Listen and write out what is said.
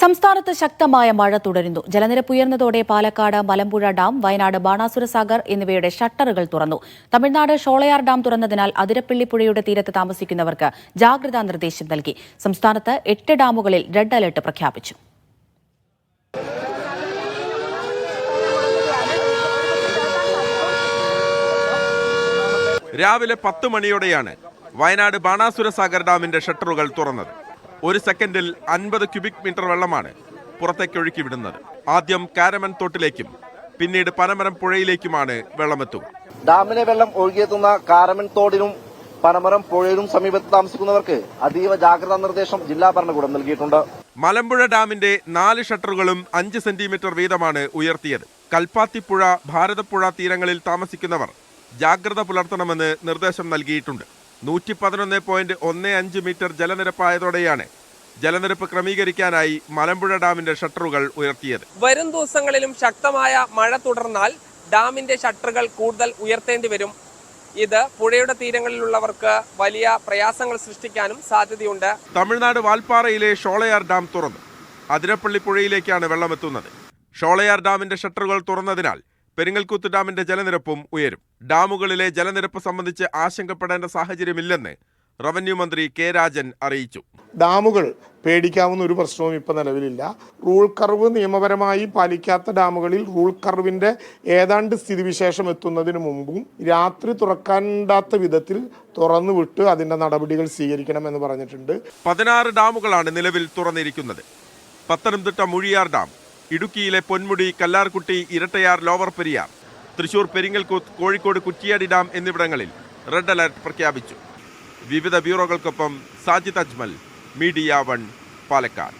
സംസ്ഥാനത്ത് ശക്തമായ മഴ തുടരുന്നു. ജലനിരപ്പ് ഉയർന്നതോടെ പാലക്കാട് മലമ്പുഴ ഡാം വയനാട് ബാണാസുര സാഗർ എന്നിവയുടെ ഷട്ടറുകൾ തുറന്നു. തമിഴ്നാട് ഷോളയാർ ഡാം തുറന്നതിനാൽ അതിരപ്പള്ളി പുഴയുടെ തീരത്ത് താമസിക്കുന്നവർക്ക് ജാഗ്രതാ നിർദ്ദേശം നൽകി. സംസ്ഥാനത്ത് എട്ട് ഡാമുകളിൽ റെഡ് അലർട്ട് പ്രഖ്യാപിച്ചു. രാവിലെ പത്ത് മണിയോടെയാണ് വയനാട് ബാണാസുര സാഗർ ഡാമിന്റെ ഷട്ടറുകൾ തുറന്നത്. ഒരു സെക്കൻഡിൽ അൻപത് ക്യൂബിക് മീറ്റർ വെള്ളമാണ് പുറത്തേക്ക് ഒഴുക്കി വിടുന്നത്. ആദ്യം കാരമൻ തോട്ടിലേക്കും പിന്നീട് പനമരം പുഴയിലേക്കുമാണ് വെള്ളമെത്തുക. ഡാമിലെ വെള്ളം ഒഴുകിയെത്തുന്ന കാരമൻ തോടിനും പനമരം പുഴയിലും സമീപത്ത് താമസിക്കുന്നവർക്ക് അതീവ ജാഗ്രതാ നിർദ്ദേശം ജില്ലാ ഭരണകൂടം നൽകിയിട്ടുണ്ട്. മലമ്പുഴ ഡാമിന്റെ നാല് ഷട്ടറുകളും അഞ്ച് സെന്റിമീറ്റർ വീതമാണ് ഉയർത്തിയത്. കൽപ്പാത്തിപ്പുഴ ഭാരതപ്പുഴ തീരങ്ങളിൽ താമസിക്കുന്നവർ ജാഗ്രത പുലർത്തണമെന്ന് നിർദ്ദേശം നൽകിയിട്ടുണ്ട്. നൂറ്റി പതിനൊന്ന് പോയിന്റ് ഒന്ന് അഞ്ച് മീറ്റർ ജലനിരപ്പായതോടെയാണ് ജലനിരപ്പ് ക്രമീകരിക്കാനായി മലമ്പുഴ ഡാമിന്റെ ഷട്ടറുകൾ ഉയർത്തിയത്. വരും ദിവസങ്ങളിലും ശക്തമായ മഴ തുടർന്നാൽ ഡാമിന്റെ ഷട്ടറുകൾ കൂടുതൽ ഉയർത്തേണ്ടി വരും. ഇത് പുഴയുടെ തീരങ്ങളിലുള്ളവർക്ക് വലിയ പ്രയാസങ്ങൾ സൃഷ്ടിക്കാനും സാധ്യതയുണ്ട്. തമിഴ്നാട് വാൽപ്പാറയിലെ ഷോളയാർ ഡാം തുറന്നു. അതിരപ്പള്ളി പുഴയിലേക്കാണ് വെള്ളമെത്തുന്നത്. ഷോളയാർ ഡാമിന്റെ ഷട്ടറുകൾ തുറന്നതിനാൽ പെരിങ്ങൽക്കുത്ത് ഡാമിന്റെ ജലനിരപ്പും ഉയരും. ഡാമുകളിലെ ജലനിരപ്പ് സംബന്ധിച്ച് ആശങ്കപ്പെടേണ്ട സാഹചര്യമില്ലെന്ന് റവന്യൂ മന്ത്രി കെ രാജൻ അറിയിച്ചു. ഡാമുകൾ പേടിക്കാവുന്ന ഒരു പ്രശ്നവും ഇപ്പം നിലവിലില്ല. റൂൾ കർവ് നിയമപരമായി പാലിക്കാത്ത ഡാമുകളിൽ റൂൾ കർവിന്റെ ഏതാണ്ട് സ്ഥിതിവിശേഷം എത്തുന്നതിന് മുമ്പും രാത്രി തുറക്കാണ്ടാത്ത വിധത്തിൽ തുറന്നു വിട്ട് അതിന്റെ നടപടികൾ സ്വീകരിക്കണമെന്ന് പറഞ്ഞിട്ടുണ്ട്. പതിനാറ് ഡാമുകളാണ് നിലവിൽ തുറന്നിരിക്കുന്നത്. പത്തനംതിട്ട മുഴിയാർ ഡാം ഇടുക്കിയിലെ പൊന്മുടി കല്ലാർകുട്ടി ഇരട്ടയാർ ലോവർ പെരിയാർ തൃശൂർ പെരിങ്ങൽകുത്ത് കോഴിക്കോട് കുറ്റിയാടി ഡാം എന്നിവിടങ്ങളിൽ റെഡ് അലർട്ട് പ്രഖ്യാപിച്ചു. വിവിധ ബ്യൂറോകൾക്കൊപ്പം സാജിദ് അജ്മൽ മീഡിയ വൺ പാലക്കാട്.